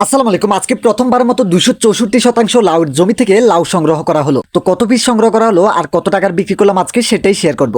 আসসালামু আলাইকুম। আজকে প্রথমবারের মতো দুশো চৌষট্টি শতাংশ লাউ জমি থেকে লাউ সংগ্রহ করা হলো। তো কত পিস সংগ্রহ করা হলো আর কত টাকার বিক্রি করলাম আজকে সেটাই শেয়ার করব।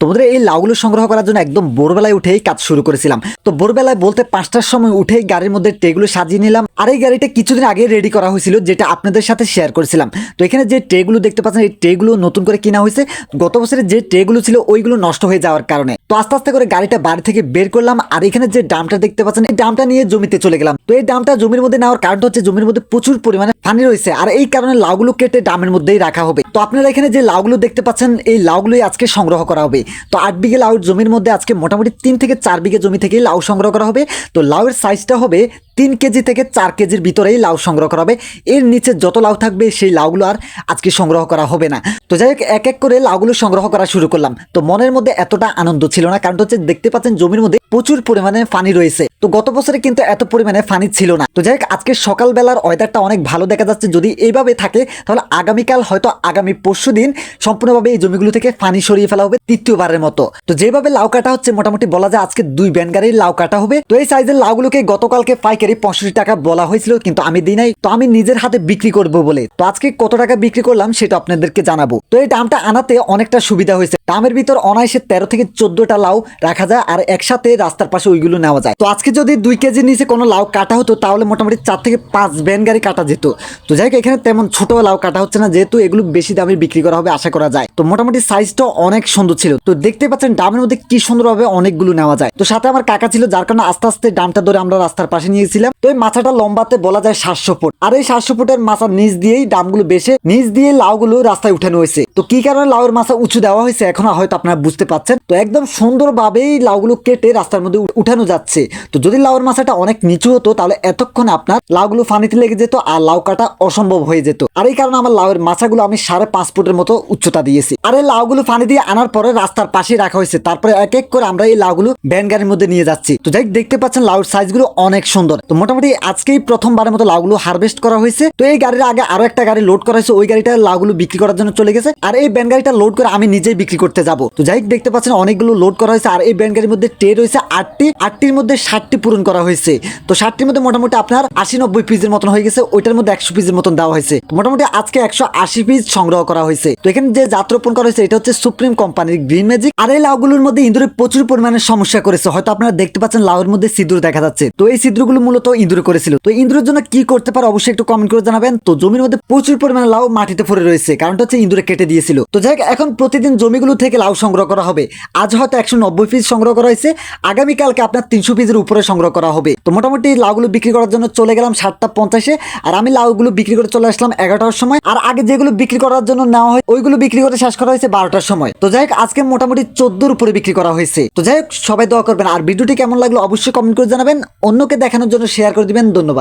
তোমাদের এই লাউগুলো সংগ্রহ করার জন্য একদম ভোরবেলায় উঠেই কাজ শুরু করেছিলাম। তো ভোরবেলায় বলতে পাঁচটার সময় উঠেই গাড়ির মধ্যে ট্রেগুলো সাজিয়ে নিলাম আর এই গাড়িটা কিছুদিন আগে রেডি করা হয়েছিল, যেটা আপনাদের সাথে শেয়ার করেছিলাম। তো এখানে যে ট্রেগুলো দেখতে পাচ্ছেন, এই ট্রেগুলো নতুন করে কিনা হয়েছে। গত বছরের যে ট্রেগুলো ছিল, ওইগুলো নষ্ট হয়ে যাওয়ার কারণে। তো আস্তে আস্তে করে গাড়িটা বাড়ি থেকে বের করলাম আর এখানে যে ডামটা দেখতে পাচ্ছেন, এই ডামটা নিয়ে জমিতে চলে গেলাম। তো এই ডামটা জমির মধ্যে নেওয়ার কারণ হচ্ছে জমির মধ্যে প্রচুর পরিমাণে পানি রয়েছে। আর এই কারণে লাউগুলো কেটে ডামের মধ্যেই রাখা হবে। তো আপনারা এখানে যে লাউগুলো দেখতে পাচ্ছেন, এই লাউগুলোই আজকে সংগ্রহ করা হবে। তো আট বিঘে লাউর জমির মধ্যে আজকে মোটামুটি তিন থেকে চার বিঘে জমি থেকে লাউ সংগ্রহ করা হবে। তো লাউয়ের সাইজটা হবে তিন কেজি থেকে চার কেজির ভিতরেই লাউ সংগ্রহ করা হবে। এর নিচে যত লাউ থাকবে, সেই লাউগুলো আর আজকে সংগ্রহ করা হবে না। তো যাই হোক, এক এক করে লাউগুলো সংগ্রহ করা শুরু করলাম। তো মনের মধ্যে এতটা আনন্দ ছিল না, কারণ হচ্ছে দেখতে পাচ্ছেন জমির মধ্যে প্রচুর পরিমাণে পানি রয়েছে। তো গত বছরে কিন্তু এত পরিমাণে পানি ছিল না। তো যাই হোক, আজকে সকালবেলার ওয়েদারটা অনেক ভালো দেখা যাচ্ছে। যদি এইভাবে থাকে, তাহলে আগামীকাল হয়তো আগামী পরশু দিন সম্পূর্ণভাবে এই জমিগুলো থেকে পানি সরিয়ে ফেলা হবে তৃতীয়বারের মতো। তো যেভাবে লাউ কাটা হচ্ছে, মোটামুটি বলা যায় আজকে দুই ব্যান গাড়ির লাউ কাটা হবে। তো এই সাইজের লাউগুলোকে গতকালকে পাইকারি পঁয়ষট্টি টাকা বলা হয়েছিল, কিন্তু আমি দিই নাই, তো আমি নিজের হাতে বিক্রি করব বলে। তো আজকে কত টাকা বিক্রি করলাম সেটা আপনাদেরকে জানাব। তো এই দামটা আনাতে অনেকটা সুবিধা হয়েছে। দামের ভিতর অনায়াসে তেরো থেকে চোদ্দটা লাউ রাখা যায় আর একসাথে রাস্তার পাশে ওইগুলো নেওয়া যায়। তো আজকে যদি দুই কেজির নিচে কোনো লাউ কাটা হতো, তাহলে মোটামুটি চার থেকে পাঁচ ব্যান গাড়ি কাটা যেত। তো যাই এখানে তেমন ছোট লাউ কাটা হচ্ছে না, যেহেতু এগুলো বেশি দামে বিক্রি করা হবে, আশা করা যায়। তো মোটামুটি সাইজটা অনেক সুন্দর ছিল। তো দেখতে পাচ্ছেন ডামের মধ্যে কি সুন্দরভাবে অনেকগুলো নেওয়া যায়। তো সাথে আমার কাকা ছিল, যার কারণে আস্তে আস্তে ডামটা ধরে আমরা রাস্তার পাশে নিয়েছিলাম। তো এই মাছাটা লম্বাতে বলা যায় সাতশো ফুট। আর এই সাতশো ফুটের মাছার নিচ দিয়েই ডামগুলো বেশে, নিচ দিয়ে লাউগুলো রাস্তায় উঠানো হয়েছে। তো কি কারণে লাউয়ের মাছা উঁচু দেওয়া হয়েছে, এখন হয়তো আপনারা বুঝতে পাচ্ছেন তো একদম সুন্দরভাবেই লাউগুলো কেটে রাস্তার মধ্যে উঠানো যাচ্ছে। তো যদি লাউয়ের মাছাটা অনেক নিচু হতো, তাহলে এতক্ষণে আপনার লাউগুলো ফানিতে লেগে যেত আর লাউ কাটা অসম্ভব হয়ে যেত। আর এই কারণে আমার লাউয়ের মাছাগুলো আমি সাড়ে পাঁচ ফুটের মতো উচ্চতা দিয়েছি। আর এই লাউগুলো ফানি দিয়ে আনার পরে রাস্তার পাশে রাখা হয়েছে। তারপরে এক এক করে আমরা এই লাউগুলো ভ্যান গাড়ির মধ্যে নিয়ে যাচ্ছি। তো যাই দেখতে পাচ্ছেন লাউর সাইজগুলো অনেক সুন্দর। তো মোটামুটি আজকেই প্রথমবারের মতো লাউগুলো হারভেস্ট করা হয়েছে। তো এই গাড়ির আগে আরও একটা গাড়ি লোড করা হয়েছে। ওই গাড়িটা লাউগুলো বিক্রি করার জন্য চলে গেছে। আর এই ব্যান গাড়িটা লোড করে আমি নিজেই বিক্রি করতে যাব। তো যাই দেখতে পাচ্ছেন অনেকগুলো লোড করা হয়েছে, আর এই ব্যান গাড়ির মধ্যে ট্রে রয়েছে আটটি, আটটির মধ্যে ষাটটি পূরণ করা হয়েছে। তো ষাটটির মধ্যে মোটামুটি আপনার আশি নব্বই পিসের মতন হয়ে গেছে, ওইটার মধ্যে একশো পিসের মতন দেওয়া হয়েছে। মোটামুটি আজকে একশো আশি পিস সংগ্রহ করা হয়েছে। তো এখানে যে জাত রোপণ করা হয়েছে, এটা হচ্ছে সুপ্রিম কোম্পানির গ্রিন ম্যাজিক আর এই লাউগুলোর মধ্যে ইঁদুরে প্রচুর পরিমাণে সমস্যা করেছে। হয়তো আপনারা দেখতে পাচ্ছেন লাউয়ের মধ্যে সিঁদুর দেখা যাচ্ছে। তো এই সিঁদুরগুলো মূলত ইঁদুরে করেছিল। তো ইঁদুরের জন্য কি করতে পারে অবশ্যই একটু কমেন্ট করে জানাবেন। তো জমির মধ্যে প্রচুর পরিমাণে লাউ মাটিতে পড়ে রয়েছে, কারণটা হচ্ছে ইঁদুরে কেটে দিয়েছিল। তো যাই এখন প্রতিদিন জমিগুলো থেকে লাউ সংগ্রহ করা হবে। আজ হয়তো একশো নব্বই পিস সংগ্রহ করা হয়েছে। আগামীকালকে আপনার তিনশো পিসের উপরে সংগ্রহ করা হবে। তো মোটামুটি লাউগুলো বিক্রি করার জন্য চলে গেলাম সাতটা পঞ্চাশে। আর আমি লাউগুলো বিক্রি করে চলে আসলাম এগারোটার সময়। আর আগে যেগুলো বিক্রি করার জন্য নেওয়া হয়, ওইগুলো বিক্রি করে শেষ করা হয়েছে বারোটার সময়। তো যাই হোক, আজকে মোটামুটি চোদ্দোর উপরে বিক্রি করা হয়েছে। তো যাই হোক, সবাই দোয়া করবেন। আর ভিডিওটি কেমন লাগল অবশ্যই কমেন্ট করে জানাবেন। অন্যকে দেখানোর জন্য শেয়ার করে দিবেন। ধন্যবাদ।